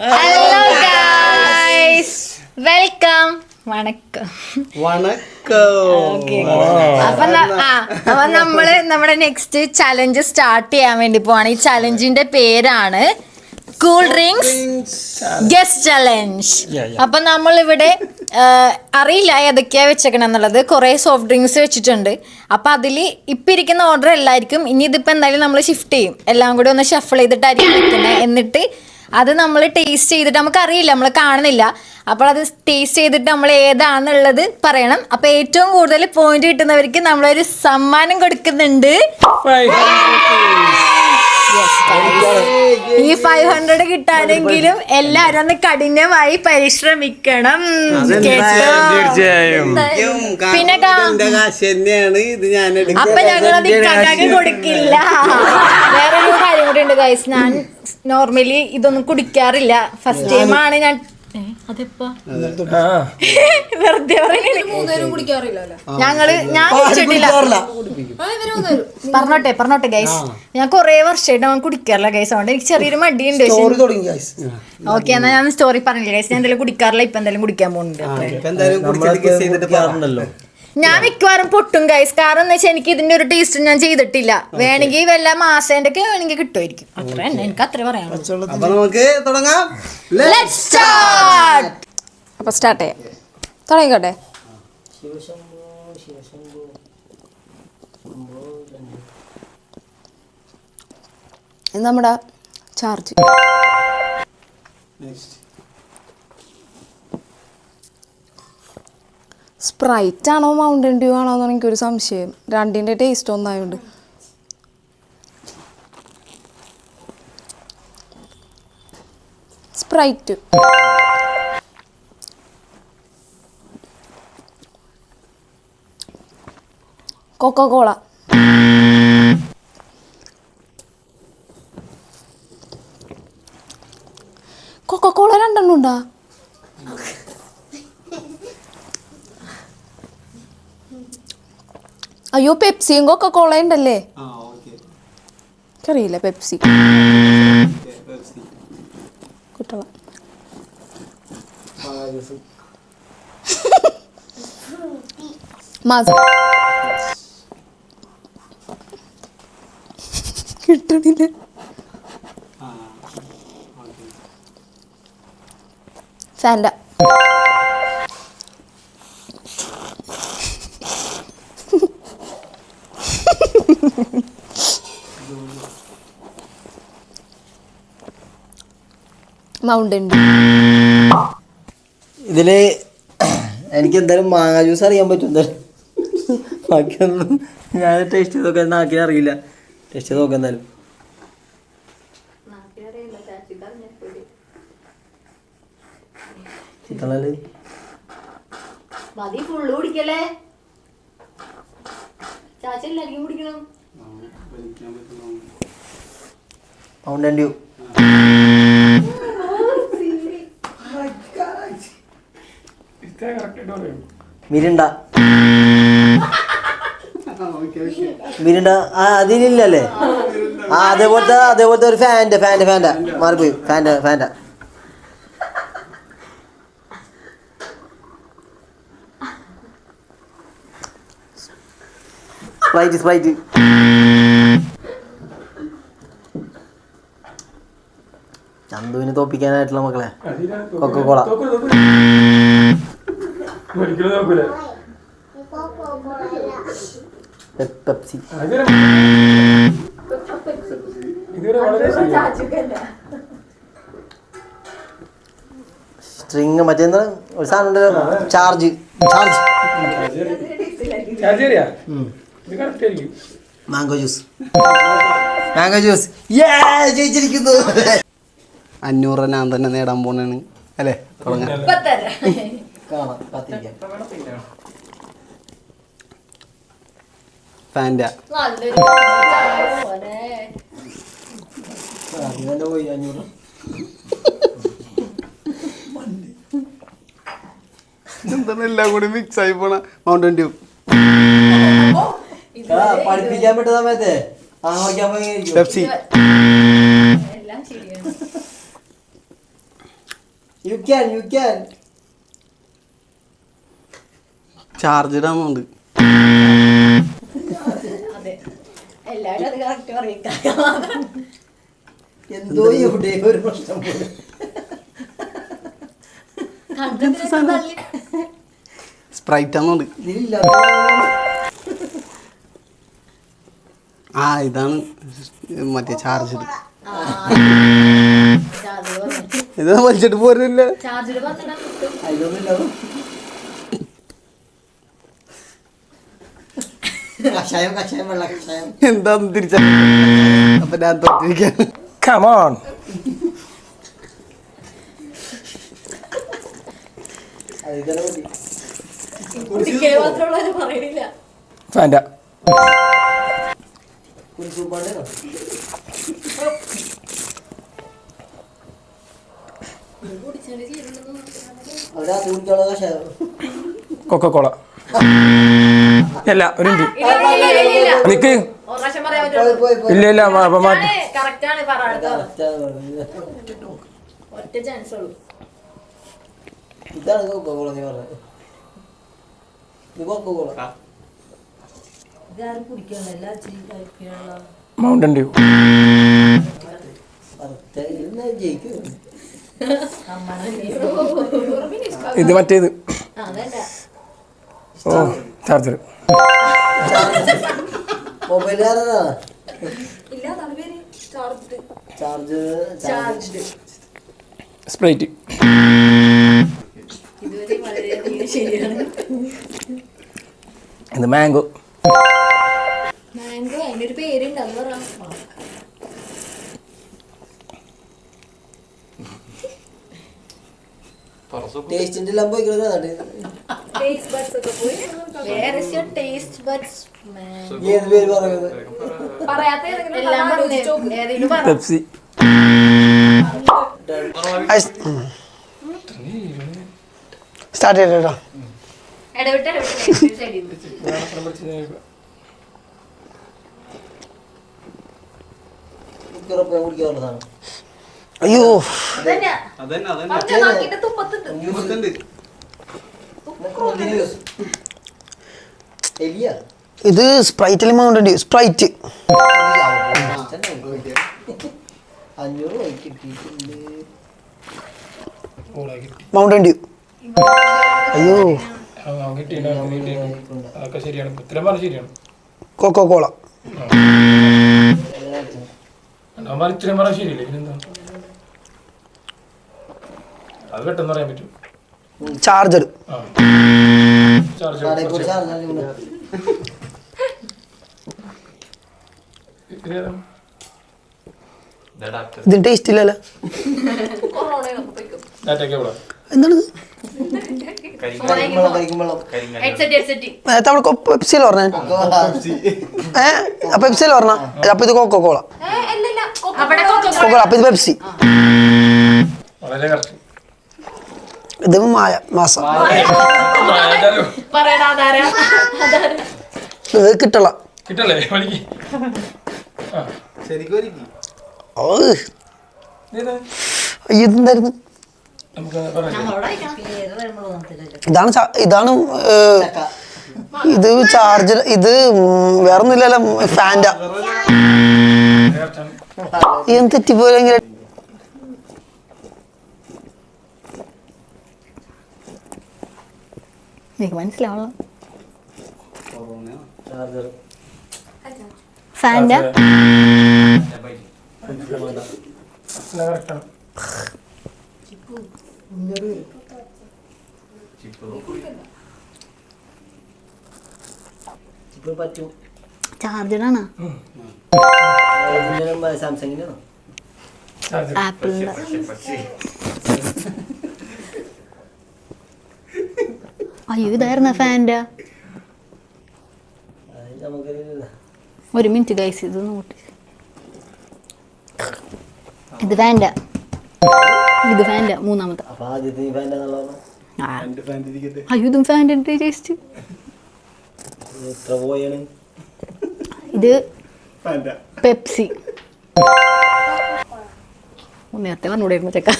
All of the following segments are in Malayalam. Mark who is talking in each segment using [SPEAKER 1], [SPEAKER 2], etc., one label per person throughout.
[SPEAKER 1] ഹലോ ഗൈസ് വെൽക്കം വണക്കം.
[SPEAKER 2] വണക്കം.
[SPEAKER 1] അപ്പൊ ന- ആ അപ്പൊ നമ്മൾ നമ്മുടെ നെക്സ്റ്റ് ചലഞ്ച് സ്റ്റാർട്ട് ചെയ്യാൻ വേണ്ടി പോവാണ്. ഈ ചലഞ്ചിന്റെ പേരാണ് കൂൾ ഡ്രിങ്ക്സ് ഗസ്റ്റ് ചലഞ്ച് അപ്പൊ നമ്മൾ ഇവിടെ അറിയില്ല ഏതൊക്കെയാ വെച്ചേക്കണെന്നുള്ളത് കുറെ സോഫ്റ്റ് ഡ്രിങ്ക്സ് വെച്ചിട്ടുണ്ട്. അപ്പൊ അതിൽ ഇപ്പൊ ഇരിക്കുന്ന ഓർഡർ എല്ലാവർക്കും ഇനി ഇതിപ്പോ എന്തായാലും നമ്മൾ ഷിഫ്റ്റ് ചെയ്യും. എല്ലാം കൂടി ഒന്ന് ഷഫിൾ ചെയ്തിട്ടായിരിക്കും വെക്കുന്നത് എന്നിട്ട് അത് നമ്മൾ ടേസ്റ്റ് ചെയ്തിട്ട് നമുക്ക് അറിയില്ല നമ്മൾ കാണുന്നില്ല. അപ്പോൾ അത് ടേസ്റ്റ് ചെയ്തിട്ട് നമ്മൾ ഏതാണെന്നുള്ളത് പറയണം. അപ്പൊ ഏറ്റവും കൂടുതൽ പോയിന്റ് കിട്ടുന്നവർക്ക് നമ്മളൊരു സമ്മാനം കൊടുക്കുന്നുണ്ട്. ഈ ഫൈവ് ഹൺഡ്രഡ് കിട്ടാനെങ്കിലും എല്ലാരും ഒന്ന് കഠിനമായി പരിശ്രമിക്കണം. പിന്നെ അപ്പൊ ഞങ്ങളത് കൊടുക്കില്ല കൊടുക്കില്ല വേറെ കാര്യം കൂടി ഉണ്ട് ഗൈസ് ഞാൻ നോർമലി ഇതൊന്നും കുടിക്കാറില്ല. ഫസ്റ്റ് ടൈം ആണ് ഞാൻ. വെറുതെ. ഞങ്ങൾ ഞാൻ കുടിച്ചിട്ടില്ല. പറഞ്ഞോട്ടെ പറഞ്ഞോട്ടെ ഗൈസ് ഞാൻ കൊറേ വർഷമായിട്ട് അവൻ കുടിക്കാറില്ല ഗൈസ് അതുകൊണ്ട് എനിക്ക് ചെറിയൊരു മടിയുണ്ട് ഓക്കെ എന്നാ ഞാൻ സ്റ്റോറി പറഞ്ഞില്ല ഗൈസ് ഞാൻ എന്തായാലും കുടിക്കാറില്ല ഇപ്പൊ എന്തായാലും കുടിക്കാൻ പോകുന്നുണ്ട് ഞാൻ മിക്കവാറും പൊട്ടും ഗൈസ് കാരണം എന്ന് വെച്ചാൽ എനിക്ക് ഇതിന്റെ ഒരു ടേസ്റ്റ് ഞാൻ ചെയ്തിട്ടില്ല. വേണമെങ്കിൽ വല്ല മാസേന്റെ ഒക്കെ വേണമെങ്കിൽ കിട്ടുമായിരിക്കും. അത്ര തന്നെ. എനിക്ക് അത്ര പറയാനുള്ളൂ.
[SPEAKER 2] അപ്പൊ നമുക്ക് തുടങ്ങാം.
[SPEAKER 3] അപ്പൊ സ്റ്റാർട്ട് ചെയ്യാം. തുടങ്ങിക്കോട്ടെ. ഇത് നമ്മുടെ ചാർജ് സ്പ്രൈറ്റ് ആണോ മൗണ്ടൻ ഡ്യൂ ആണോ എന്ന് എനിക്കൊരു സംശയം. രണ്ടിന്റെ ടേസ്റ്റ് ഒന്നായോണ്ട്. സ്പ്രൈറ്റ് കൊക്കോകോള രണ്ടെണ്ണം ഉണ്ടാ അയ്യോ പെപ്സിയും
[SPEAKER 2] ആ ഓക്കെ.
[SPEAKER 3] എനിക്കറിയില്ല പെപ്സി. കുട്ടള മാസ. കിട്ടണില്ല. ഫാൻഡ മൗണ്ടൻ
[SPEAKER 4] ഇതിൽ എനിക്ക് എന്തായാലും മാങ്ങ ജ്യൂസ് അറിയാൻ പറ്റും എന്തായാലും. ബാക്കിയൊന്നും ഞാൻ ടേസ്റ്റ് ചെയ്ത് നോക്കാൻ നാക്കിനെ അറിയില്ല. ടേസ്റ്റ് ചെയ്ത് നോക്കാം എന്തായാലും. ചിത്തളൽ.
[SPEAKER 1] മതി ഫുള്ള് കുടിക്കല്ലേ? ചാച്ച
[SPEAKER 4] മൗണ്ടൻ ഡ്യൂ മിരിണ്ട. മിരിണ്ട. ആ അതിലില്ലല്ലേ? ആ അതേപോലത്തെ അതേപോലത്തെ ഒരു ഫാന്റെ ഫാന്റെ ഫാന്റെ. മാറിപ്പോയി. ഫാന്റെ ഫാന്റെ. സ്പ്രൈറ്റ് സ്പ്രൈറ്റ് ചന്തുവിനെ തോപ്പിക്കാനായിട്ടുള്ള മക്കളെ. കൊക്കോള പെപ്സി. സ്ട്രിങ് മറ്റേ എന്താണ്? ഒരു സാധനം charge charge mango juice mango juice ജയിച്ചിരിക്കുന്നു.
[SPEAKER 2] അഞ്ഞൂറ് ഞാൻ തന്നെ നേടാൻ പോണാണ്. അല്ലേ? തുടങ്ങാം. എന്താണ് എല്ലാം കൂടി മിക്സ് ആയി പോണ? മൗണ്ടൻ ഡ്യൂ
[SPEAKER 4] പഠിപ്പിക്കാൻ പറ്റുന്ന സമയത്തെ.
[SPEAKER 2] പെപ്സി
[SPEAKER 1] എല്ലാം ശരിയാണ്.
[SPEAKER 4] You can you can
[SPEAKER 2] charge ഇടാമുണ്ട്
[SPEAKER 1] എല്ലാവരും അത് കറക്റ്റ് പറയും
[SPEAKER 4] എന്തോ ഇവിടെ ഒരു പ്രശ്നം പോലെ.
[SPEAKER 2] സ്പ്രൈറ്റ്
[SPEAKER 4] ഇതിലില്ല.
[SPEAKER 2] ആ ഇതാണ്. മറ്റേ ചാർജ് ഇത് വലിച്ചിട്ട്
[SPEAKER 4] പോരുന്നില്ല. കഷായം കഷായം വെള്ള കഷായം.
[SPEAKER 2] എന്താന്ന് തിരിച്ച? അപ്പൊ ഞാൻ തൊട്ടിരിക്കാൻ.
[SPEAKER 5] Come on. Coca-Cola. അല്ല ഒരു നിക്ക്. ഇല്ല ഇല്ല
[SPEAKER 4] ഇതാണ് കൊക്കോള നീ പറഞ്ഞത്. ഇത് കൊക്കോള
[SPEAKER 5] മൗണ്ടൻ ഡ്യൂ
[SPEAKER 4] ജയിക്കും.
[SPEAKER 5] ഇത് മറ്റേത്. ഓ charger.
[SPEAKER 4] Mobile charge charge
[SPEAKER 5] Sprite. ഇത് മാംഗോ.
[SPEAKER 4] ടേസ്റ്റിന്റെ എല്ലാം
[SPEAKER 1] യുവർ ടേസ്റ്റ് ബഡ്സ്
[SPEAKER 4] ഏത് പേര് പറയുന്നത്?
[SPEAKER 5] പെപ്സി.
[SPEAKER 2] സ്റ്റാർട്ട് ചെയ്തോ
[SPEAKER 1] ഇടവിട്ട്
[SPEAKER 2] അയ്യോ. ഇത് സ്പ്രൈറ്റിൽ മൗണ്ടൻ സ്പ്രൈറ്റ്. മൗണ്ടൻ ഡ്യൂ അയ്യോ. Coca Cola.
[SPEAKER 5] ശരിയല്ലേ? പിന്നെന്താ? അത് പെട്ടെന്ന് പറയാൻ പറ്റും.
[SPEAKER 2] ചാർജർ. ഇതിന് ടേസ്റ്റ് ഇല്ലല്ലോ. എന്താണ് അവിടെ പെപ്സിയിൽ പറഞ്ഞേ. ഏ? പെപ്സിയിൽ പറഞ്ഞ? അപ്പൊ ഇത് കോക്കോ കോള
[SPEAKER 1] കോക്കോള
[SPEAKER 2] കൊക്കോ അപ്പൊ ഇത് പെപ്സി
[SPEAKER 5] വളരെ കറക്റ്റ്
[SPEAKER 2] ഇത് മായ മാസം. ഇത് കിട്ടള ഓ ഇതെന്തായിരുന്നു? ഇതാണ് ഇതാണ് ഇത് ചാർജർ ഇത് വേറൊന്നുമില്ലല്ലോ ഫാന്റ. എന്ത്
[SPEAKER 1] എനിക്ക് മനസ്സിലാവണം.
[SPEAKER 4] ചാർജർ. ഫാന്റെ
[SPEAKER 1] ചാർജറാണ്?
[SPEAKER 4] സാംസങ്ങിന്റെ ആണോ
[SPEAKER 5] ചാർജർ
[SPEAKER 1] ആപ്പിളിന്റെ അയ്യോ ഇതായിരുന്ന
[SPEAKER 4] ഫാന്റെ
[SPEAKER 1] ഒരു മിനിറ്റ് ഗൈസ് ഇത് നോട്ട് ഇത് ഫാന്റെ ഇത് ഫാന്റെ മൂന്നാമത്തെ. അയ്യോ ഇതും ഫാന്റെ ടേസ്റ്റ് ഇത് പെപ്സി. നേരത്തെ പറഞ്ഞൂടായിരുന്നു ചെക്ക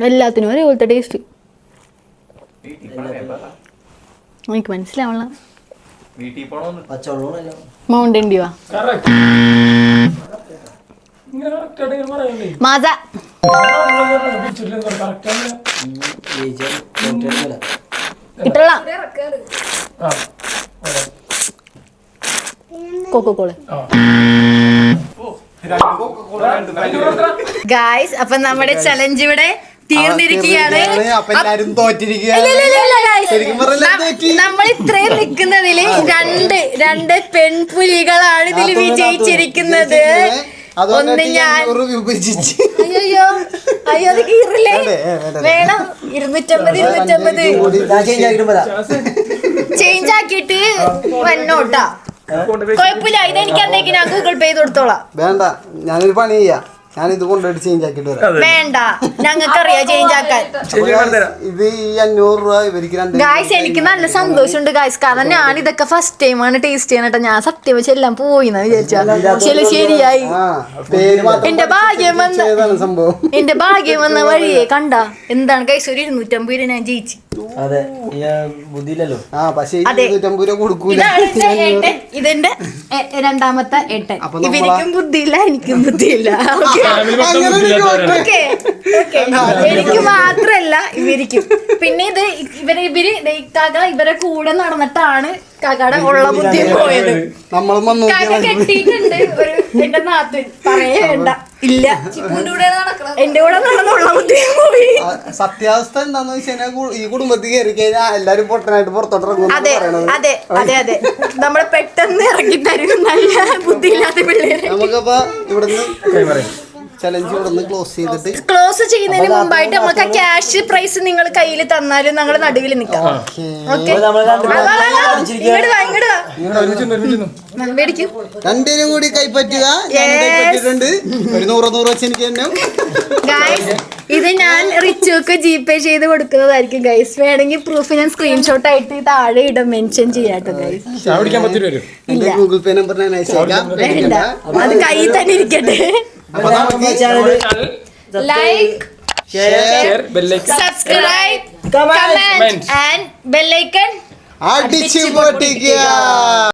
[SPEAKER 1] എല്ലാത്തിനും ഒരേപോലത്തെ ടേസ്റ്റ് എനിക്ക് മനസ്സിലാവണ മൗണ്ടൻ ഡ്യൂവാ മാസ. കൊക്കോക്കോള? ഗായ്സ് അപ്പൊ നമ്മുടെ ചലഞ്ച് ഇവിടെ തീർന്നിരിക്കുകയാണ്.
[SPEAKER 2] എല്ലാരും തോറ്റിരിക്കുക
[SPEAKER 1] ഇല്ല, ഇല്ല, ഇല്ല, ഇല്ല,
[SPEAKER 2] ശരിക്കും പറഞ്ഞാൽ തോറ്റി.
[SPEAKER 1] നമ്മൾ ഇത്രയും നിൽക്കുന്നതിൽ രണ്ട് രണ്ട് പെൺപുലികളാണ് ഇതിൽ വിജയിച്ചിരിക്കുന്നത്. ഒന്ന് ഞാൻ
[SPEAKER 2] വിഭജിച്ച്
[SPEAKER 1] അയ്യോ അയ്യോ അത് കീറില്ലേ? വേണം. ഇരുന്നൂറ്റമ്പത് ഇരുന്നൂറ്റമ്പത്.
[SPEAKER 4] ചേഞ്ച് ആക്കിയിട്ട്
[SPEAKER 1] വന്നോട്ടാ കൊഴപ്പില്ല ഇത് എനിക്ക് എന്നേക്ക് ഞാൻ ഗൂഗിൾ പേ ചെയ്ത് കൊടുത്തോളാം.
[SPEAKER 2] വേണ്ട. ഞാനൊരു പണി ചെയ്യാം. ഞാൻ ഇത് കൊണ്ടുപോയിട്ട് ചേഞ്ച് ആക്കിയിട്ട് വരാം.
[SPEAKER 1] വേണ്ട. ഞങ്ങൾക്കറിയാം ചേഞ്ച് ആക്കാൻ.
[SPEAKER 2] ഇത് ഈ അഞ്ഞൂറ് രൂപ ഇവർക്ക് രണ്ട്
[SPEAKER 1] ഗായ്സ് എനിക്ക് നല്ല സന്തോഷമുണ്ട് ഗായ്സ് കാരണം ഞാൻ ഇതൊക്കെ ഫസ്റ്റ് ആണ് ടേസ്റ്റ് ചെയ്യാൻ കേട്ടോ. ഞാൻ സത്യം വെച്ച് എല്ലാം പോയി എന്ന് വിചാരിച്ചാ ചില ശരിയായി. എന്റെ ഭാഗ്യം വന്ന
[SPEAKER 2] സംഭവം.
[SPEAKER 1] എന്റെ ഭാഗ്യം വന്ന വഴിയെ കണ്ട. എന്താണ് ഗൈസ് ഒരു ഇരുന്നൂറ്റമ്പത് രൂപ ഞാൻ ജയിച്ചു.
[SPEAKER 4] അതെ ആ, ബുദ്ധിയില്ലല്ലോ
[SPEAKER 2] ആ പക്ഷേ കൊടുക്കൂല.
[SPEAKER 1] ഇതിന്റെ രണ്ടാമത്തെ ഏട്ടൻ ഇവർക്കും ബുദ്ധിയില്ല എനിക്കും ബുദ്ധിയില്ല. എനിക്ക് മാത്രല്ല ഇവരിക്കും. പിന്നെ ഇത് ഇവർ ഇവർ കക ഇവരെ കൂടെ നടന്നിട്ടാണ് കാക്കയുടെ ഉള്ള ബുദ്ധി പോയത്.
[SPEAKER 2] നമ്മളും വന്നു
[SPEAKER 1] കാക്ക കെട്ടിയിട്ടുണ്ട്. ഒരു എന്റെ നാത്തു. പറയേണ്ട ഇല്ല. എന്റെ കൂടെ നടന്നുള്ള ബുദ്ധി പോയി.
[SPEAKER 2] സത്യാവസ്ഥ എന്താന്ന് വെച്ച് കഴിഞ്ഞാൽ കു- ഈ കുടുംബത്തിൽ കയറി കഴിഞ്ഞാൽ എല്ലാരും പൊട്ടനായിട്ട് പുറത്തോട്ടിറങ്ങും
[SPEAKER 1] അതെ അതെ അതെ അതെ. നമ്മളെ പെട്ടെന്ന് ഇറക്കി തരും. നല്ല ബുദ്ധിയില്ലാത്ത പിള്ളേരെ.
[SPEAKER 2] നമുക്കപ്പോ ഇവിടുന്ന് ചലഞ്ച് ഇവിടുന്ന് ക്ലോസ് ചെയ്തിട്ട്
[SPEAKER 1] ക്ലോസ് ചെയ്യുന്നതിന് മുമ്പായിട്ട് നമുക്ക് ആ ക്യാഷ് പ്രൈസ് നിങ്ങൾ കയ്യിൽ തന്നാലും ഞങ്ങൾ നടുവിൽ നിൽക്കാം. ഓക്കെ.
[SPEAKER 2] രണ്ടിനും കൂടി കൈപ്പറ്റുക. ഞാൻ
[SPEAKER 1] Yes.
[SPEAKER 2] കൈപ്പറ്റിയിട്ടുണ്ട്. ഒരു നൂറ് നൂറ് വെച്ച് എനിക്ക് തന്നെ
[SPEAKER 1] ഇത് ഞാൻ റിച്ചുക്ക് ജി പേ ചെയ്ത് കൊടുക്കുന്നതായിരിക്കും ഗൈസ് വേണമെങ്കിൽ പ്രൂഫ് ഞാൻ സ്ക്രീൻഷോട്ട് ആയിട്ട് താഴെ ഇടം മെൻഷൻ ചെയ്യാട്ടോ ഗൈസ്
[SPEAKER 2] ഗൂഗിൾ പേ നമ്പർ ഞാൻ അയച്ചേക്കാം.
[SPEAKER 1] അത് കയ്യിൽ തന്നെ ഇരിക്കട്ടെ.
[SPEAKER 4] Like
[SPEAKER 1] share
[SPEAKER 5] bell icon
[SPEAKER 1] subscribe
[SPEAKER 4] comment
[SPEAKER 1] and bell icon
[SPEAKER 2] अटिची बोटिकिया